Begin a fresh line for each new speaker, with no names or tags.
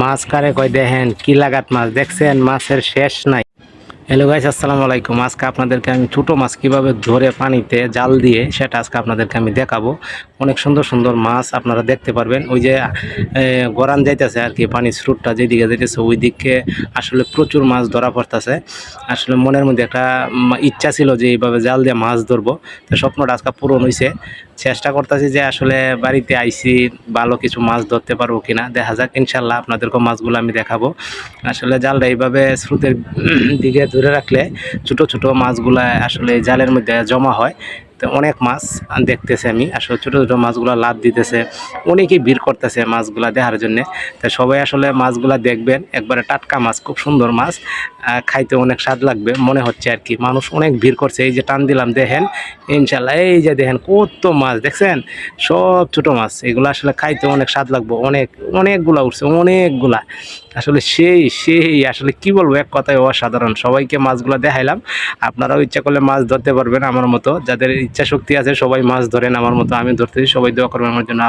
মাছ কারে কই দেখেন, কি লাগাত মাছ? দেখছেন, মাছের শেষ নাই। হ্যালো গাইস আসসালামু আলাইকুম। আজকে আপনাদেরকে আমি ছোটো মাছ কীভাবে ধরে পানিতে জাল দিয়ে, সেটা আজকে আপনাদেরকে আমি দেখাবো। অনেক সুন্দর সুন্দর মাছ আপনারা দেখতে পারবেন। ওই যে গরান যাইতেছে আর কি, পানির স্রোতটা যেদিকে যাইতেছে ওই দিকে আসলে প্রচুর মাছ ধরা পড়তেছে। আসলে মনের মধ্যে একটা ইচ্ছা ছিল যে এইভাবে জাল দিয়ে মাছ ধরবো। তো স্বপ্নটা আজকে পূরণ হয়েছে চেষ্টা করতেছি যে আসলে বাড়িতে আইসি ভালো কিছু মাছ ধরতে পারব কিনা। দেখা যাক ইনশাল্লাহ আপনাদেরকে মাছগুলো আমি দেখাবো। আসলে জালটা এইভাবে স্রোতের দিকে ধরে রাখলে ছোট ছোট মাছগুলা আসলে জালের মধ্যে জমা হয়। তো অনেক মাছ দেখতেছে আমি। আসলে ছোট ছোটো মাছগুলো লাভ দিতেছে, অনেকেই ভিড় করতেছে মাছগুলা দেখার জন্য। তো সবাই আসলে মাছগুলা দেখবেন, একবারে টাটকা মাছ, খুব সুন্দর মাছ খাইতে অনেক স্বাদ লাগবে মনে হচ্ছে আর কি। মানুষ অনেক ভিড় করছে, এই যে টান দিলাম, দেখেন ইনশাল্লাহ এই যে দেখেন কত মাছ, দেখছেন? সব ছোট মাছ, এগুলো আসলে খাইতে অনেক স্বাদ লাগবে, অনেক, অনেকগুলা উঠছে, অনেকগুলা। আসলে সেই সেই, আসলে কি বলব, এক কথায় অসাধারণ। সবাইকে মাছগুলো দেখাইলাম, আপনারাও ইচ্ছা করলে মাছ ধরতে পারবেন আমার মতো, যাদের ইচ্ছা শক্তি আছে, সবাই মাছ ধরেন, আমার মতো আমি ধরতেছি, সবাই দোয়া করবেন আমার জন্য।